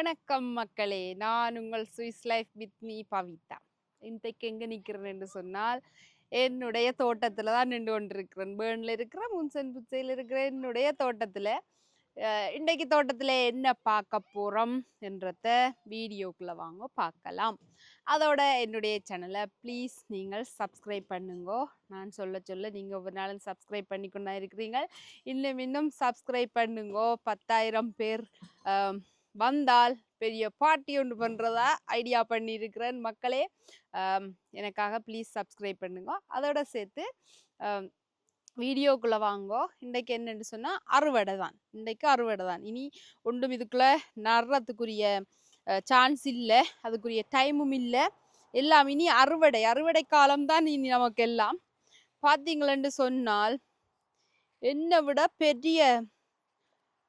வணக்கம் மக்களே. நான் உங்கள் Swiss life with me Pavitha. இன்றைக்கு எங்கே நிற்கிறேன் என்று சொன்னால் என்னுடைய தோட்டத்தில் தான் நின்று கொண்டிருக்கிறேன். பேர்னில் இருக்கிற முன்சன் புச்சையில் இருக்கிற என்னுடைய தோட்டத்தில் இன்றைக்கு தோட்டத்தில் என்ன பார்க்க போகிறோம் என்றத வீடியோக்குள்ளே வாங்க பார்க்கலாம். அதோட என்னுடைய சேனலை ப்ளீஸ் நீங்கள் சப்ஸ்கிரைப் பண்ணுங்கோ. நான் சொல்ல சொல்ல நீங்கள் ஒவ்வொரு நாளும் சப்ஸ்கிரைப் பண்ணி கொண்டா இருக்கிறீங்க இன்னும் இன்னும் சப்ஸ்கிரைப் பண்ணுங்கோ. பத்தாயிரம் பேர் வந்தால் பெரிய பார்ட்டி ஒன்று பண்ணுறதா ஐடியா பண்ணியிருக்கிறேன் மக்களே. எனக்காக ப்ளீஸ் சப்ஸ்கிரைப் பண்ணுங்க. அதோட சேர்த்து வீடியோக்குள்ளே வாங்கோ. இன்றைக்கு என்னென்னு சொன்னால் அறுவடை தான். இன்றைக்கு அறுவடை தான். இனி ஒன்றும் இதுக்குள்ளே நடுறதுக்குரிய சான்ஸ் இல்லை. அதுக்குரிய டைமும் இல்லை. எல்லாம் இனி அறுவடை. அறுவடை காலம்தான் இனி நமக்கு எல்லாம் பார்த்தீங்களேன்னு சொன்னால் என்னை விட பெரிய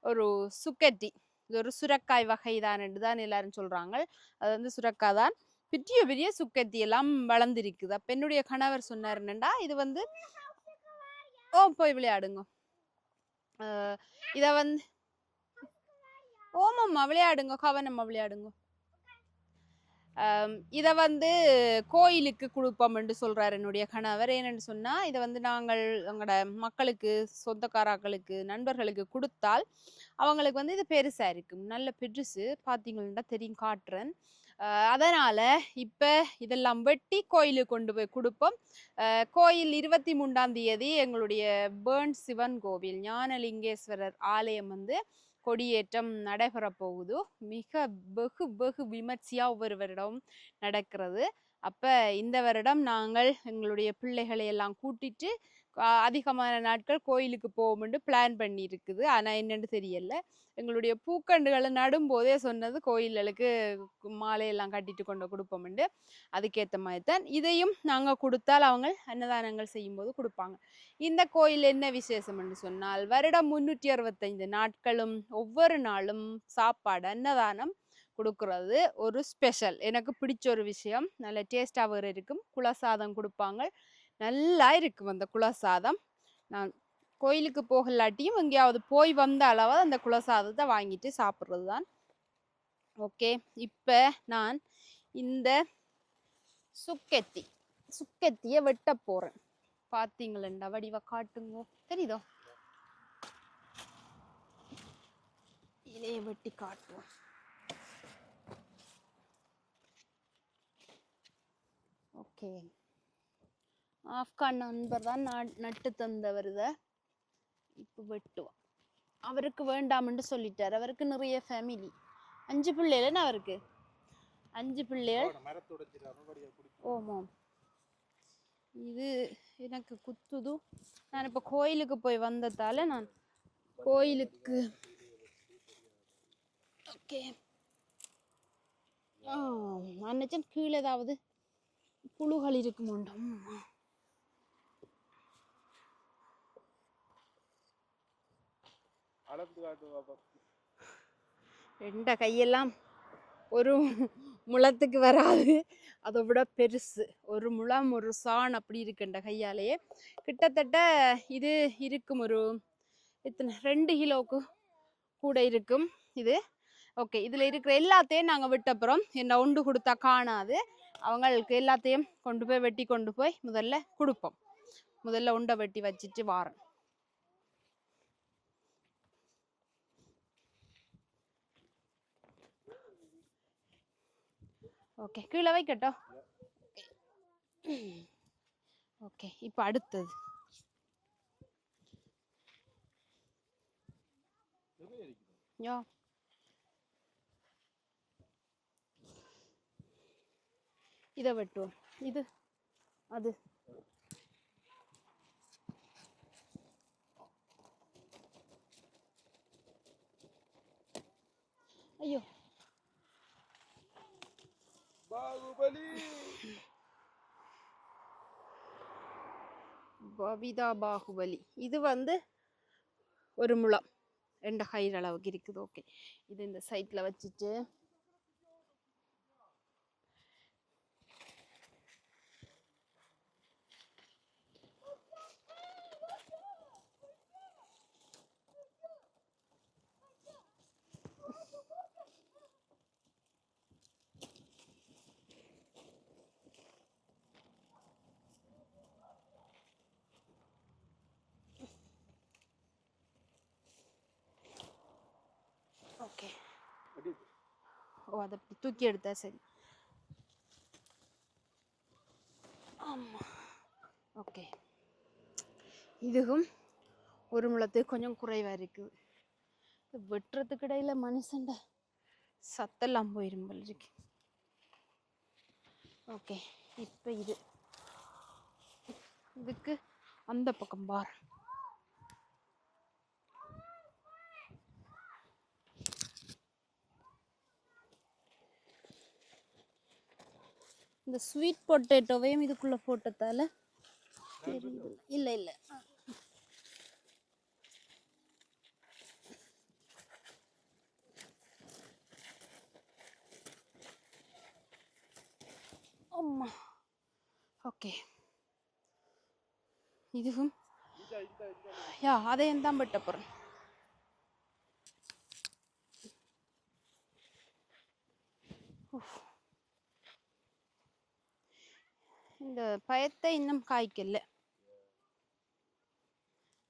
ஒரு சுக்கட்டி. இது ஒரு சுரக்காய் வகை தான் என்று தான் எல்லாரும் சொல்கிறாங்க அது வந்து சுரக்காய் தான். பெரிய பெரிய சுக்கத்தி எல்லாம் வளர்ந்துருக்குது. அப்போ என்னுடைய கணவர் சொன்னார் என்னண்டா இது வந்து ஓ போய் விளையாடுங்க. இதை வந்து ஓமம்மா விளையாடுங்க கவனம்மா விளையாடுங்க. இதை வந்து கோயிலுக்கு கொடுப்போம் என்று சொல்றாரு என்னுடைய கணவர். ஏன்னு சொன்னா இதை வந்து நாங்கள் எங்களோட மக்களுக்கு சொந்தக்காராக்களுக்கு நண்பர்களுக்கு கொடுத்தால் அவங்களுக்கு வந்து இது பெருசாக இருக்கும் நல்ல பெருசு பார்த்தீங்கன்னா தெரியும் காட்டுறேன். அதனால் இப்போ இதெல்லாம் வெட்டி கோயிலுக்கு கொண்டு போய் கொடுப்போம். கோயில் இருபத்தி மூன்றாம் தேதி எங்களுடைய பேர்ன் சிவன் கோவில் ஞானலிங்கேஸ்வரர் ஆலயம் வந்து கொடியேற்றம் நடைபெற போகுது. மிக வெகு வெகு விமர்சையாக ஒவ்வொரு வருடம் நடக்கிறது. அப்போ இந்த வருடம் நாங்கள் எங்களுடைய பிள்ளைகளை எல்லாம் கூட்டிட்டு அதிகமான நாட்கள் கோயிலுக்கு போகும்னு பிளான் பண்ணி இருக்குது ஆனால் என்னென்னு தெரியல. எங்களுடைய பூக்கண்டுகளை நடும்போதே சொன்னது கோயில்களுக்கு மாலையெல்லாம் கட்டிட்டு கொண்டு கொடுப்போம்ண்டு அதுக்கேற்ற மாதிரி தான் இதையும் நாங்கள் கொடுத்தால் அவங்க அன்னதானங்கள் செய்யும்போது கொடுப்பாங்க. இந்த கோயில் என்ன விசேஷம்னு சொன்னால் வருடம் முன்னூற்றி அறுபத்தைந்து நாட்களும் ஒவ்வொரு நாளும் சாப்பாடு அன்னதானம் கொடுக்கறது ஒரு ஸ்பெஷல். எனக்கு பிடிச்ச ஒரு விஷயம். நல்ல டேஸ்டாக வேறு இருக்கும். குலசாதம் கொடுப்பாங்க. நல்லா இருக்கும் அந்த குலசாதம். நான் கோயிலுக்கு போகலாட்டியும் எங்கேயாவது போய் வந்த அளவாவது அந்த குலசாதத்தை வாங்கிட்டு சாப்பிட்றது தான் ஓகே இப்போ நான் இந்த சுக்கத்தி சுக்கத்தியை வெட்ட போகிறேன் பார்த்தீங்களா வடிவ காட்டுங்கோ. தெரியுதோ? இலையை வெட்டி காட்டுவோம். ஓகே. ஆப்கான் நண்பர் தான் நட்டு தந்தவர் இதை. இப்போ வெட்டுவோம் அவருக்கு வேண்டாம்னு சொல்லிட்டார். அவருக்கு நிறைய ஃபேமிலி அஞ்சு பிள்ளைகள் அவருக்கு? அஞ்சு பிள்ளைகள். ஓமாம் இது எனக்கு குத்துது. நான் இப்போ கோயிலுக்கு போய் வந்ததால நான் கோயிலுக்கு. ஓகே. ஆ நான் நினச்சேன் கீழே ஏதாவது புழுகள் இருக்குமோண்டம் அளந்து காட்டு பாப்பா ரெண்ட கையெல்லாம் ஒரு முழத்துக்கு வராது. அதை விட பெருசு. ஒரு முழம் ஒரு சான் அப்படி இருக்குண்ட கையாலேயே. கிட்டத்தட்ட இது இருக்கும் ஒரு இத்தனை ரெண்டு கிலோவுக்கு கூட இருக்கும் இது. ஓகே இதில் இருக்கிற எல்லாத்தையும் நாங்கள் விட்டப்புறம். என்ன உண்டு கொடுத்தா காணாது. அவங்களுக்கு எல்லாத்தையும் கொண்டு போய் வெட்டி கொண்டு போய் முதல்ல கொடுப்போம். முதல்ல உண்டை வெட்டி வச்சுட்டு வாரம். ஓகே கீழே வைக்கட்டும் ஓகே இப்போ அடுத்தது யா இதை வெட்டுவோம் இது அது ஐயோ பாகுபலி பபிதா பாகுபலி. இது வந்து ஒரு முழம். ரெண்டு ஹைட் அளவுக்கு இருக்குது. ஓகே இது இந்த சைட்டில் வச்சுட்டு அதை அப்படி தூக்கி எடுத்தா சரி. ஆமாம் ஓகே. இதுவும் ஒரு முளத்துக்கு கொஞ்சம் குறைவாக இருக்குது வெட்டுறதுக்கு இடையில மனுஷன்ட சத்தெல்லாம் போயிரும் போல இருக்கு. ஓகே இப்போ இது. இதுக்கு அந்த பக்கம் பார். இந்த ஸ்வீட் பொட்டேட்டோவையும் இதுக்குள்ளே போட்டதால தெரியுது. இல்லை இல்லை. அம்மா. ஓகே. இதுவும். யா அதையும் தான் பட்ட Oof. இந்த பயத்தை இன்னும் காய்க்கல.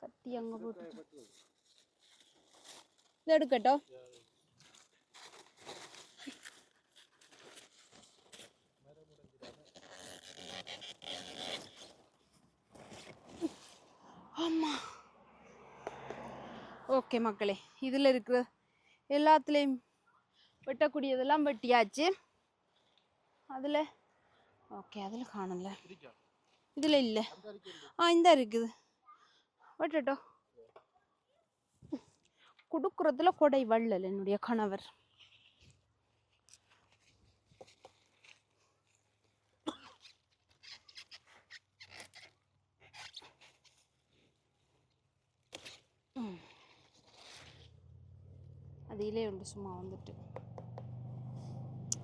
கத்தி அங்க போட்டு இது எடுக்கட்டும். ஆமா. ஓகே மக்களே இதுல இருக்கிற எல்லாத்துலேயும் வெட்டக்கூடியதெல்லாம் வெட்டியாச்சு. அதுல ஓகே அதில் காணல இதில் இல்லை. ஆ இந்த இருக்குது விட்டுட்டோம் கொடுக்குறதுல கொடை வள்ளல் என்னுடைய கணவர். ம். அதிலே உண்டு சும்மா வந்துட்டு.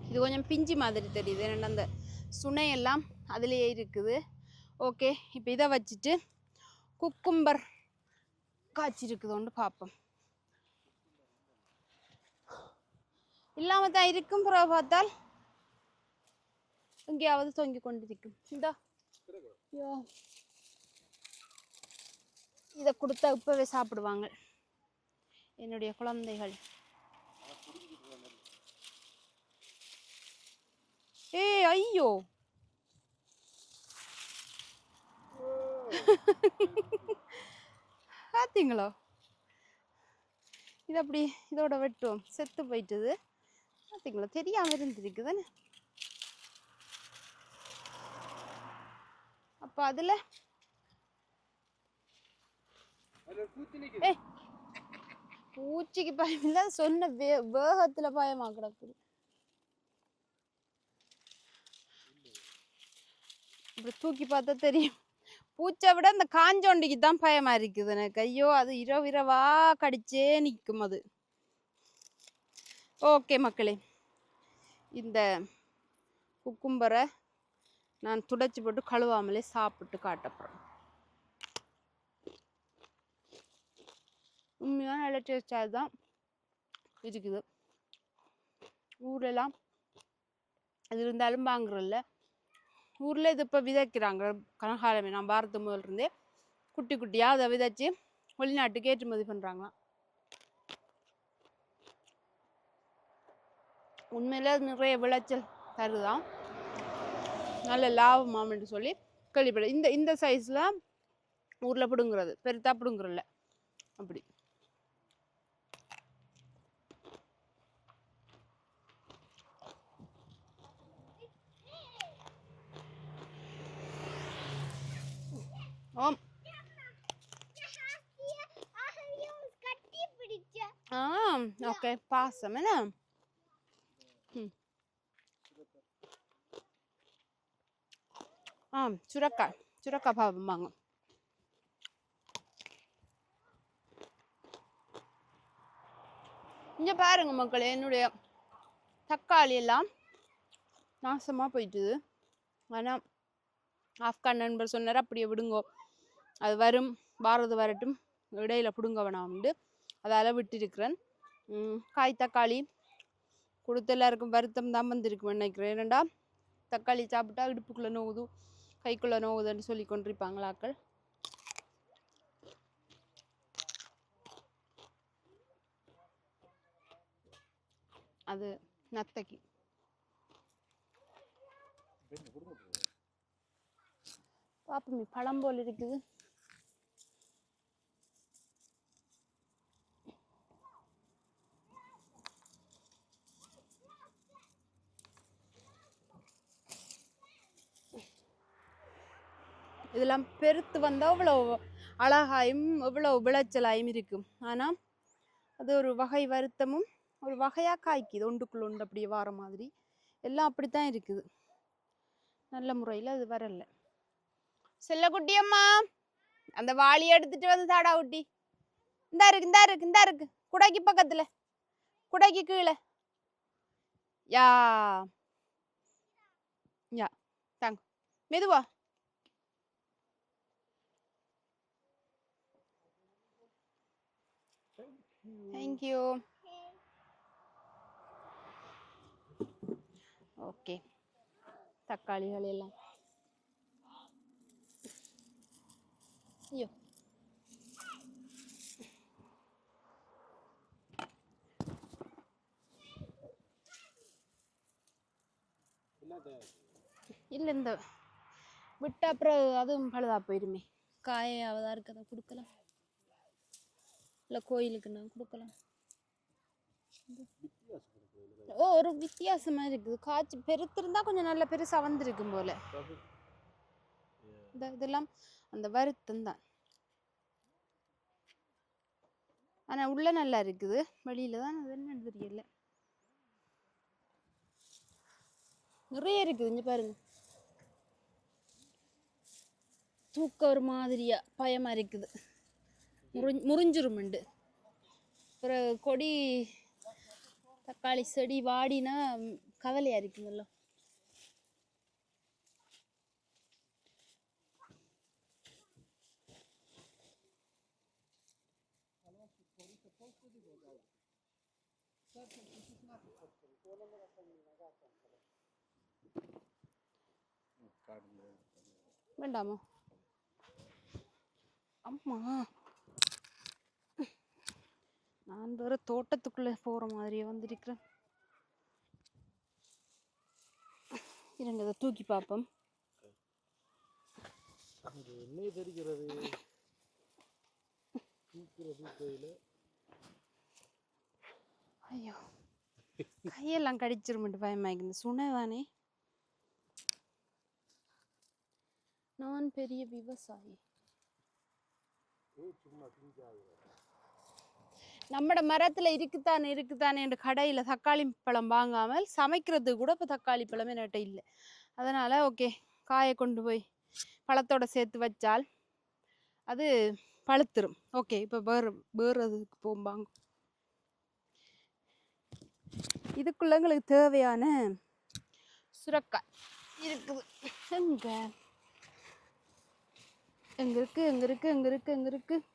இது கொஞ்சம் பிஞ்சு மாதிரி தெரியுது. ஏன்னா அந்த சுனையெல்லாம் அதுலேயே இருக்குது. ஓகே இப்போ இதை வச்சுட்டு குக்கும்பர் காய்ச்சிருக்குதோன்னு பார்ப்போம் இல்லாமல் தான் இருக்கும் பிறகு பார்த்தால் எங்கேயாவது தொங்கி கொண்டிருக்கும். இந்தா. ஐயோ இதை கொடுத்தா இப்பவே சாப்பிடுவாங்க. என்னுடைய குழந்தைகள். ஏய் ஐயோ பார்த்தீங்களா இது அப்படி இதோட வெட்டுவோம் செத்து போயிட்டுது பார்த்தீங்களா தெரியாம இருந்திருக்குதானே அப்ப அதுல பூச்சிக்கு பயம் இல்ல சொன்ன வே வேகத்துல பயமா கிடக்குது இப்படி தூக்கி பார்த்தா தெரியும். பூச்சை விட இந்த காஞ்சோண்டிக்கு தான் பயமா இருக்குது எனக்கு. ஐயோ அது இரவு இரவா கடிச்சே நிற்கும் அது. ஓகே மக்களே இந்த குக்கும்பரை நான் துடைச்சி போட்டு கழுவாமலே சாப்பிட்டு காட்டப்படுறேன் உண்மையான நல்ல டேஸ்டாக தான் இருக்குது. ஊரெல்லாம் அது இருந்தாலும் வாங்குறதில்ல ஊரில் இது இப்போ விதைக்கிறாங்க. கனகாலமே நான் பாரத முதல் இருந்தே குட்டி குட்டியாக அதை விதைச்சி வெளிநாட்டுக்கு ஏற்றுமதி பண்ணுறாங்களாம் உண்மையில அது நிறைய விளைச்சல் தருதான் நல்ல லாபம் அப்படின்னு சொல்லி கேள்விப்பட இந்த இந்த சைஸில் ஊரில் பிடுங்குறது. பெருத்தா பிடுங்குறல அப்படி. ஓம் ஆ ஓகே பாசம் என்ன? ம். ஆ சுரக்காய் சுரக்காய் பாவம் வாங்க. இங்க பாருங்க மக்களே என்னுடைய தக்காளி எல்லாம் நாசமா போயிட்டுது. ஆனா ஆப்கான் நண்பர் சொன்னார் அப்படியே விடுங்கோ. அது வரும் வாரது வரட்டும் இடையில் பிடுங்க வேணாம்ண்டு அதால் விட்டிருக்கிறேன் காய் தக்காளி கொடுத்த எல்லாருக்கும் வருத்தம் தான் வந்திருக்கும் நினைக்கிறேன். ஏனண்டா தக்காளி சாப்பிட்டா இடுப்புக்குள்ளே நோவுது கைக்குள்ளே நோவுதுன்னு சொல்லி கொண்டிருப்பாங்களாக்கள். அது நத்தைக்கு. பாப்போமே பழம் போல் இருக்குது. இதெல்லாம் பெருத்து வந்தால் அவ்வளோ அழகாயும் எவ்வளோ விளைச்சலாயும் இருக்கும். ஆனால் அது ஒரு வகை வருத்தமும் ஒரு வகையாக காய்க்குது. ஒன்றுக்குள்ள ஒன்று அப்படியே வார மாதிரி. எல்லாம் அப்படித்தான் இருக்குது. நல்ல முறையில் அது வரல. செல்லக்குட்டி அம்மா அந்த வாளியை எடுத்துட்டு வந்து தாடா குட்டி இந்தா இருக்கு இந்தா இருக்கு இந்தா இருக்கு. குடைக்கு பக்கத்துல. குடைக்கு கீழே. யா. யா தாங்க. மெதுவா. தேங்க்யூ ஓகே தக்காளிகள் எல்லாம் ஐயோ இல்லை இந்த விட்ட அப்புறம் அதுவும் பழுதா போயிருமே காயாவதா இருக்கதை கொடுக்கலாம் இல்லை கோயிலுக்கு நான் கொடுக்கலாம். ஓ ஒரு வித்தியாசமா இருக்குது. காய்ச்சி பெருத்திருந்தா கொஞ்சம் நல்ல பெருசாக வந்திருக்கும் போல. இந்த இதெல்லாம் அந்த வருத்தம் தான். ஆனா உள்ள நல்லா இருக்குது. வெளியில தான் அது என்னன்னு தெரியல. நிறைய இருக்குது இங்கே பாருங்க. தூக்க ஒரு மாதிரியா பயமா இருக்குது. முறிஞ் முறிஞ்சிருமுண்டு. அப்புறம் கொடி தக்காளி செடி வாடினா கவலையாக இருக்குங்கல்ல வேண்டாமா? அம்மா. நான் வேற தோட்டத்துக்குள்ள போற மாதிரியே வந்திருக்கிறேன். இருங்க இதை தூக்கி பார்ப்போம். என்ன தெரிகிறது ஐயோ கையெல்லாம் கடிச்சிருமெண்டு பயமாயிக்குது சுனை தானே நான் பெரிய விவசாயி. சும்மா நம்மட மரத்தில் இருக்குத்தானே இருக்குத்தானே என்று கடையில் தக்காளி பழம் வாங்காமல் சமைக்கிறதுக்கு கூட இப்போ தக்காளி பழம் என்கிட்ட இல்லை. அதனால் ஓகே காயை கொண்டு போய் பழத்தோட சேர்த்து வச்சால் அது பழுத்துரும். ஓகே இப்போ வேறு வேறு அதுக்கு போம்பாங்க இதுக்குள்ள எங்களுக்கு தேவையான சுரக்காய் இருக்குது. எங்கே? எங்கே இருக்குது எங்கே இருக்குது எங்கே இருக்குது எங்கே இருக்குது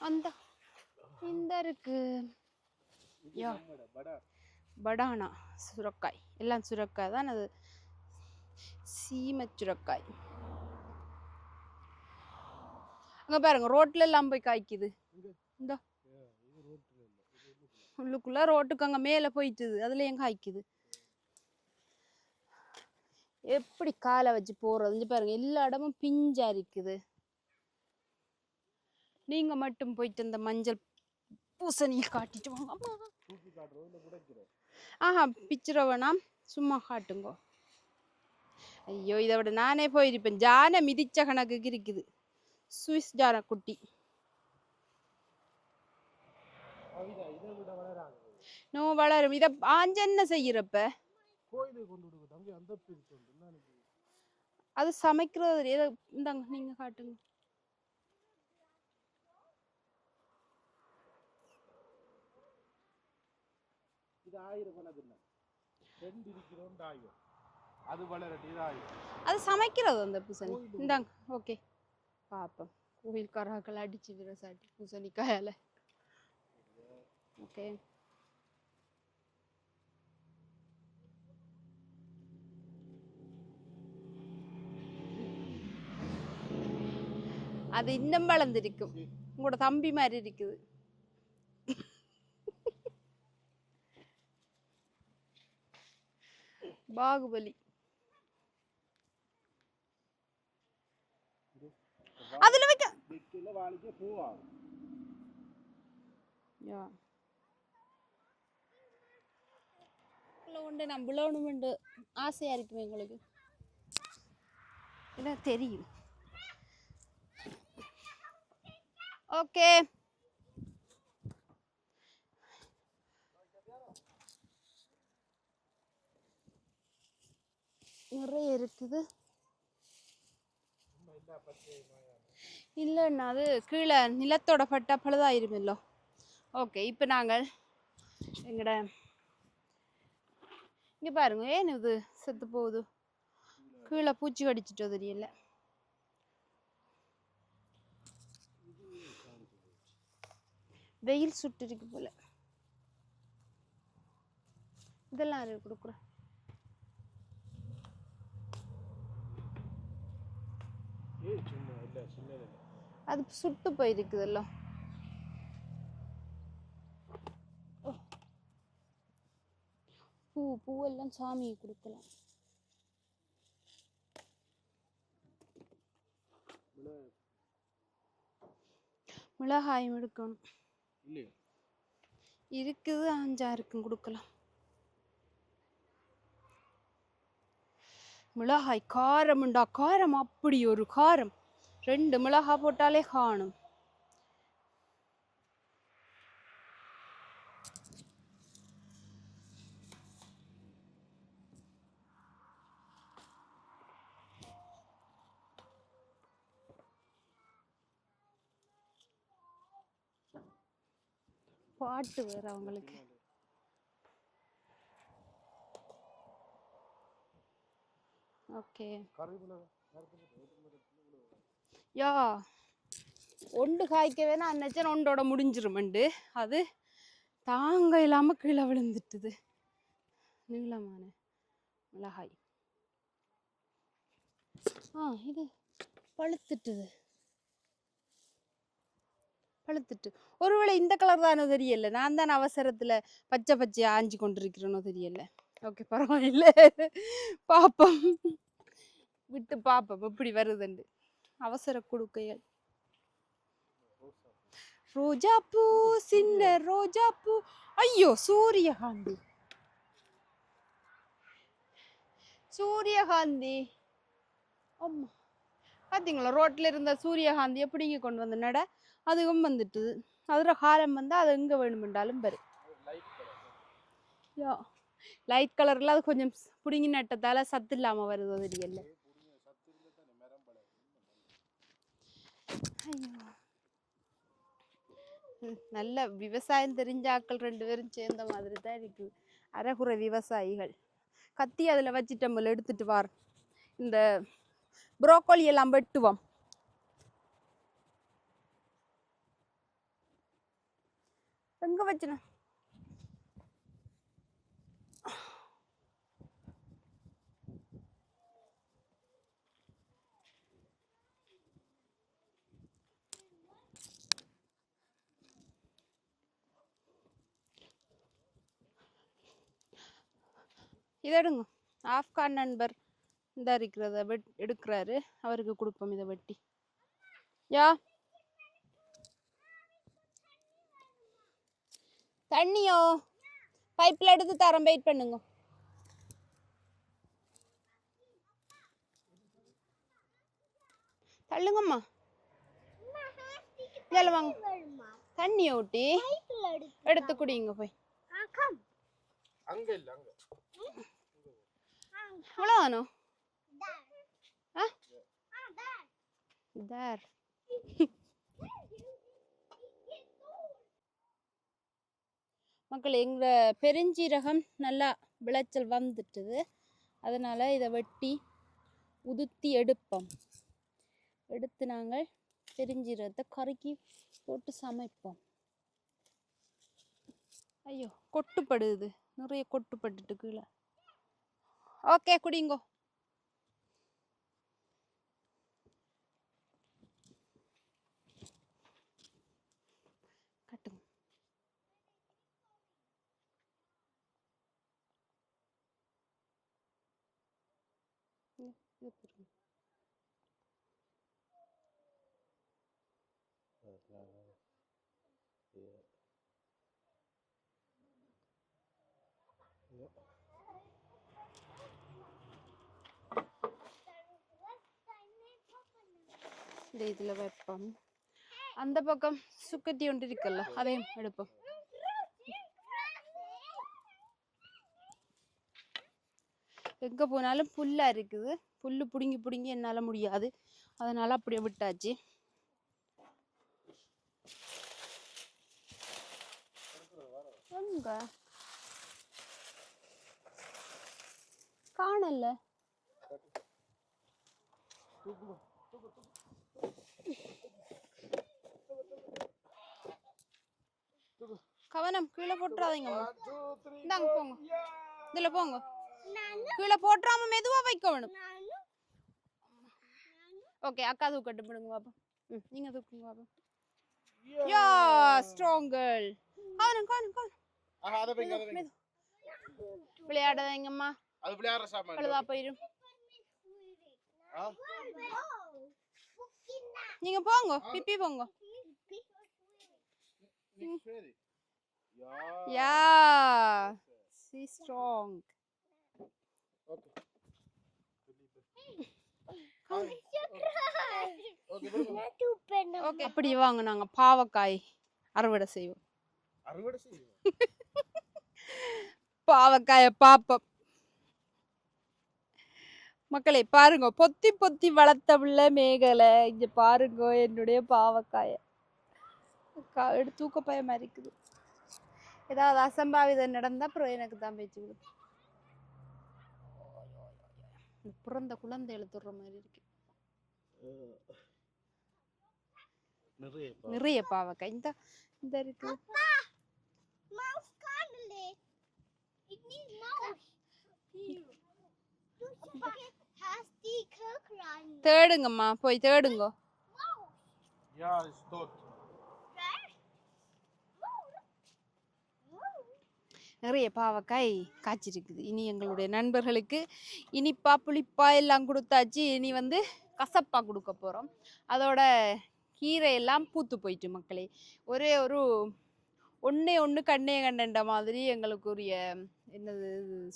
அந்த இந்த இருக்கு. யா. படானா சுரக்காய். எல்லாம் சுரக்காய் தான் அது. சீம சுரக்காய். அங்க பாருங்க ரோட்ல எல்லாம் போய் காய்க்குது. இந்த. உள்ளுக்குள்ளே உள்ளுக்குள்ள. ரோட்டுக்கு அங்க மேல போயிட்டுது. அதுல காய்க்குது. எப்படி காலை வச்சு போறது பாருங்க எல்லா இடமும் பிஞ்சா இருக்குது. நீங்க மட்டும் போயிட்டு இந்த மஞ்சள் பூசணியை காட்டிட்டு வாங்க அம்மா. ஆஹா பிச்சிர வேணாம் சும்மா காட்டுங்கோ. ஐயோ இதை விட நானே போயிருப்பேன். ஜானை மிதிச்ச கணக்குக்கு இருக்குது. சுவிஸ் ஜான குட்டி. நோ வளரும். இதை ஆஞ்ச என்ன செய்யறப்ப அது சமைக்கிறது. இந்தாங்க நீங்க காட்டுங்க. ஆயிரம் கணக்கு இல்லை ரெண்டு இருக்கிறோம் ஆயிரம் அது வளரட்டு இது ஆயிரம் அது சமைக்கிறது அந்த பூசணி கோயிலுக்கு. இந்தாங்க ஓகே பாப்போம் கோயில்காரர்கள் அடிச்சு விரசாட்டி பூசணிக்காயால ஓகே அது இன்னும் வளர்ந்துருக்கும் உங்களோட தம்பி மாதிரி இருக்குது பாகுபலி அதுல வைக்க வைக்கல வாளிக்க பூவா யா உண்டு நான் விழணுமெண்டு ஆசையா இருக்குமே உங்களுக்கு என்ன தெரியும் ஓகே நிறைய இருக்குது. இல்லைண்ணா அது கீழே நிலத்தோட பட்டா பழுதாயிருமல்லோ ஓகே இப்போ நாங்கள் எங்கட இங்கே பாருங்க ஏன் இது செத்து போகுது? கீழே பூச்சி கடிச்சிட்டோ தெரியல வெயில் சுட்டு இருக்கு போல. இதெல்லாம் கொடுக்குறேன் ஏய் சும்மா இல்ல சின்னது இல்ல அது சுட்டு போயிருக்குதല്ലോ ஓ. பூ பூவெல்லாம் சாமிக்கு கொடுக்கலாம். மிளகாயும் எடுக்கணும். இருக்குது அஞ்சாருக்கும் கொடுக்கலாம். மிளகாய் காரமுண்டா காரம் அப்படி ஒரு காரம். ரெண்டு மிளகாய் போட்டாலே காணும். பாட்டு வேற அவங்களுக்கு ஓகே கருவேப்பிலை யா ஒண்டு காய்க்க வேணா அன்னச்சன் ஒண்டோட முடிஞ்சிருமண்டு. அது தாங்க இல்லாம கீழே விழுந்துட்டுது. நீளமான மிளகாய். ஆ இது பழுத்துட்டுது. பழுத்துட்டு. ஒருவேளை இந்த கலர் தானோ தெரியல. நான் தான் அவசரத்துல பச்சை பச்சையா ஆஞ்சு கொண்டிருக்கிறேனோ தெரியல. ஓகே பரவாயில்ல. பாப்பம். விட்டு பாப்பம் எப்படி வருதுண்டு அவசர கொடுக்கைகள். ரோஜா பூ சின்ன ரோஜா பூ. ஐயோ சூரியகாந்தி. சூரியகாந்தி. ஆமா பார்த்தீங்களா ரோட்ல இருந்த சூரியகாந்தி எப்படிங்க கொண்டு வந்த நட? அதுவும் வந்துட்டுது. அதுல காலம் வந்தா அது எங்க வேணுமென்றாலும் வரும். யா. லைட் கலர்ல அது கொஞ்சம் பிடுங்கி நட்டதால சத்து இல்லாம வருது தெரியல நல்ல விவசாயம் தெரிஞ்ச ஆக்கள் ரெண்டு பேரும் சேர்ந்த மாதிரி தான் இருக்கு. அரைகுறை விவசாயிகள். கத்தி அதில் வச்சுட்டு நம்மள எடுத்துட்டு வார். இந்த புரோக்கோலி எல்லாம் வெட்டுவோம். எங்க வச்சுனா? இதை எடுங்க ஆப்கான் நண்பர் இந்த இருக்கிறத வெட் எடுக்கிறாரு. அவருக்கு கொடுப்போம் இதை வெட்டி. யா? தண்ணியோ? பைப்பில் எடுத்து தரேன் வெயிட் பண்ணுங்க. தள்ளுங்கம்மா. இதில் வாங்க. தண்ணியை ஊட்டி? எடுத்து குடிங்க போய். அங்க இல்ல அங்க. எவ்வளோ ஆ தார் மக்கள் எங்க பெருஞ்சீரகம் நல்லா விளைச்சல் வந்துட்டுது. அதனால இதை வெட்டி உதுத்தி எடுப்போம். எடுத்து நாங்கள் பெருஞ்சீரகத்தை கருக்கி போட்டு சமைப்போம். ஐயோ கொட்டுப்படுது. நிறைய கொட்டுப்பட்டுட்டு கீழே. ஓகே குடிங்கோ கட்டுங்க இது இந்த இதில் வைப்போம். அந்த பக்கம் சுக்கத்தி ஒன்று இருக்குல்ல அதையும் எடுப்போம். எங்கே போனாலும் புல்லாக இருக்குது. புல் பிடுங்கி பிடுங்கி என்னால் முடியாது. அதனால் அப்படியே விட்டாச்சு. எங்க? காணல. கவனம் கீழே போட்டுறாதீங்கம்மா இந்தாங்க போங்க. இதுல போங்க. கீழே போட்டுறாம மெதுவா வைக்க வேணும். ஓகே அக்கா தூக்கட்டு விடுங்க பாப்பா ம் நீங்க தூக்குங்க பாப்பா யா ஸ்ட்ராங் கேர்ள் கவனம் கவனம் கவனம். விளையாடாதீங்கம்மா அது விளையாடுற சாமான். அழுதா போயிடும் ஆ? நீங்க போங்க பிப்பி போங்க. யா. சி ஸ்ட்ராங் அப்படி வாங்க நாங்க பாவக்காய் அறுவடை செய்வோம். பாவக்காய பாப்போம். மக்களே பாருங்க பொத்தி பொத்தி வளர்த்த புள்ள மேகலை இங்க பாருங்க என்னுடைய பாவக்காய. எடுத்து தூக்க பயமா இருக்குது ஏதாவது அசம்பாவிதம் நடந்தா அப்புறம் எனக்கு தான் பேச்சு இந்த பிறந்த குழந்தை எழுத்துடுற மாதிரி இருக்கு. நிறைய பாவக்காய். இந்த இந்த இருக்கு. It needs mouse. Here. தேடுங்கம்மா போய் தேடுங்க. Mouse. நிறைய பாவக்காய் காய்ச்சிருக்குது. இனி எங்களுடைய நண்பர்களுக்கு இனிப்பா புளிப்பா எல்லாம் கொடுத்தாச்சு. இனி வந்து கசப்பா கொடுக்க போகிறோம் அதோட கீரை எல்லாம் பூத்து போயிட்டு மக்களே. ஒரே ஒரு ஒன்றே ஒன்று கண்ணே கண்டன்ற மாதிரி எங்களுக்குரிய என்னது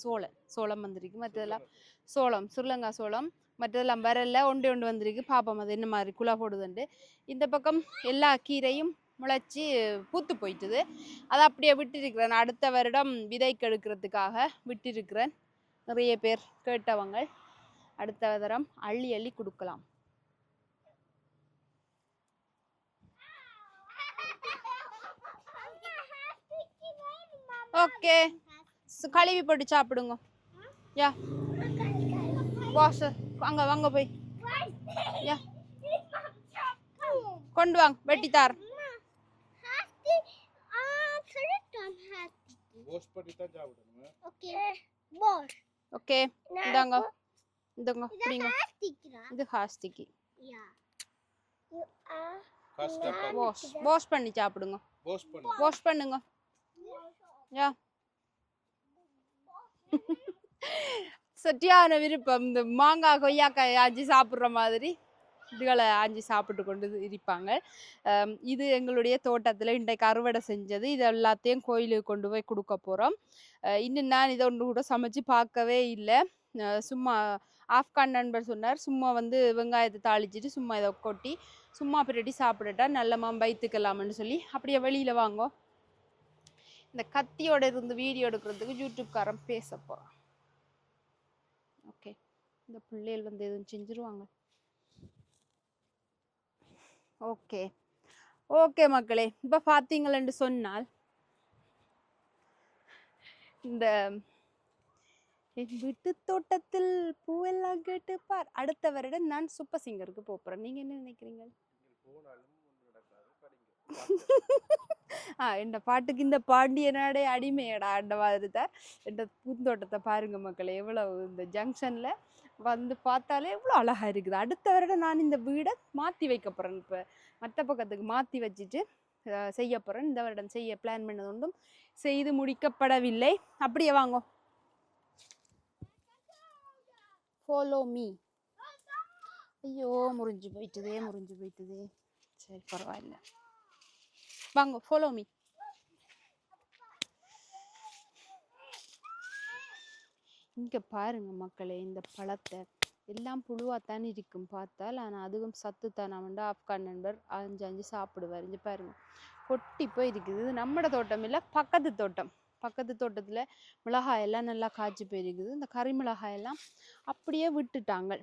சோளம் சோளம் வந்திருக்கு. மற்றதெல்லாம் சோளம் சுருளங்காய் சோளம். மற்றதெல்லாம் வரல ஒன்றே ஒன்று வந்திருக்கு. பாப்போம் அது என்ன மாதிரி குலா போடுதுண்டு இந்த பக்கம் எல்லா கீரையும் முளைச்சி பூத்து போயிட்டுது. அதை அப்படியே விட்டிருக்கிறேன். அடுத்த வருடம் விதைக்கு எடுக்கிறதுக்காக விட்டிருக்கிறேன். நிறைய பேர் கேட்டவங்க அடுத்த தரம் அள்ளி அள்ளி கொடுக்கலாம். ஓகே. கழுவி போட்டு சாப்பிடுங்க. யா. வாஷ் வாங்க வாங்க போய். யா. கொண்டு வாங்க வெட்டித்தார். ஓகே இந்தாங்க. இந்தாங்க பிடிங்க. இது ஹாஸ்திக்கு. வாஷ் வாஷ் பண்ணி சாப்பிடுங்க. வாஷ் பண்ணுங்க. யா. சட்டியான விருப்பம். இந்த மாங்காய் கொய்யாக்காய் ஆஞ்சி சாப்பிட்ற மாதிரி இதுகளை ஆஞ்சி சாப்பிட்டு கொண்டு இருப்பாங்க. இது எங்களுடைய தோட்டத்தில் இன்றைக்கு அறுவடை செஞ்சது. இது எல்லாத்தையும் கோயிலுக்கு கொண்டு போய் கொடுக்க போகிறோம் இன்னும் நான் இதை ஒன்று கூட சமைச்சு பார்க்கவே இல்லை. சும்மா ஆப்கான் நண்பர் சொன்னார். சும்மா வந்து வெங்காயத்தை தாளிச்சிட்டு சும்மா இதை கொட்டி சும்மா பிரட்டி சாப்பிடட்டா நல்லமா வயிற்றுக்கலாம்னு சொல்லி அப்படியே வெளியில் வாங்கோ. இந்த கத்தியோட இருந்து வீடியோ எடுக்கிறதுக்கு யூடியூப்காரன் பேச போகிறான் இந்த பிள்ளைகள் வந்து எதுவும் செஞ்சுருவாங்க. ஓகே. ஓகே மக்களே இப்போ பார்த்தீங்களேன்னு சொன்னால் இந்த என் வீட்டு தோட்டத்தில் பூவெல்லாம் கேட்டு பார். அடுத்த வருடம் நான் சூப்பர் சிங்கருக்கு போகிறேன் நீங்கள் என்ன நினைக்கிறீங்க? ஆ இந்த பாட்டுக்கு இந்த பாண்டிய நாடே அடிமையடா அந்த மாதிரி தான் இந்த பூந்தோட்டத்தை பாருங்க மக்களே எவ்வளவு இந்த ஜங்ஷனில் வந்து பார்த்தாலே எவ்வளோ அழகாக இருக்குது. அடுத்த வருடம் நான் இந்த வீடை மாற்றி வைக்க போகிறேன் இப்போ. மற்ற பக்கத்துக்கு மாற்றி வச்சுட்டு செய்ய போகிறேன் இந்த வருடம் செய்ய பிளான் பண்ணது ஒன்றும் செய்து முடிக்கப்படவில்லை. அப்படியே வாங்கோ. ஃபாலோ மீ ஐயோ முறிஞ்சு போயிட்டுதே முறிஞ்சு போயிட்டுதே. சரி பரவாயில்ல. வாங்க ஃபாலோ மீ இங்கே பாருங்க மக்களே இந்த பழத்தை எல்லாம் புழுவாத்தான் இருக்கும் பார்த்தால் ஆனால் அதுவும் சத்து தான் வந்து ஆப்கான் நண்பர் அஞ்சு அஞ்சு சாப்பிடுவார். இங்கே பாருங்க. கொட்டி போய் இருக்குது இது நம்மட தோட்டம் இல்லை பக்கத்து தோட்டம். பக்கத்து தோட்டத்தில் மிளகாய் எல்லாம் நல்லா காய்ச்சி போயிருக்குது. இந்த கறி மிளகாய் எல்லாம் அப்படியே விட்டுட்டாங்க.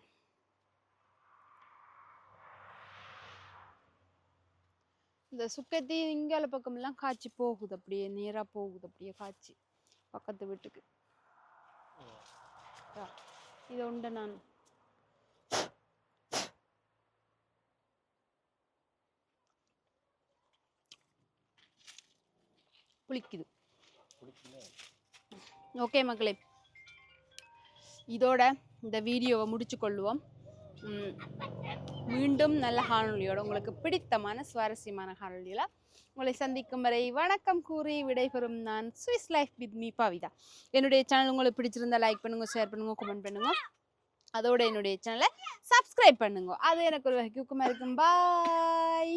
இந்த சுக்கத்தி இங்கால பக்கமெல்லாம் காய்ச்சி போகுது. அப்படியே நேராக போகுது. அப்படியே காய்ச்சி பக்கத்து வீட்டுக்கு. இதை உண்ட நான். புளிக்குது. ஓகே மக்களே. இதோட இந்த வீடியோவை முடிச்சு கொள்ளுவோம் உம், மீண்டும் நல்ல காணொலியோடு உங்களுக்கு பிடித்தமான சுவாரஸ்யமான காணொலியில் உங்களை சந்திக்கும் வரை வணக்கம் கூறி விடைபெறும் நான் Swiss life with me Pavitha. என்னுடைய சேனல் உங்களுக்கு பிடிச்சிருந்தா லைக் பண்ணுங்கள் ஷேர் பண்ணுங்க கமெண்ட் பண்ணுங்கள் அதோட என்னுடைய சேனலை சப்ஸ்கிரைப் பண்ணுங்க. அது எனக்கு ஒரு வகைக்குமா இருக்கும். பாய்.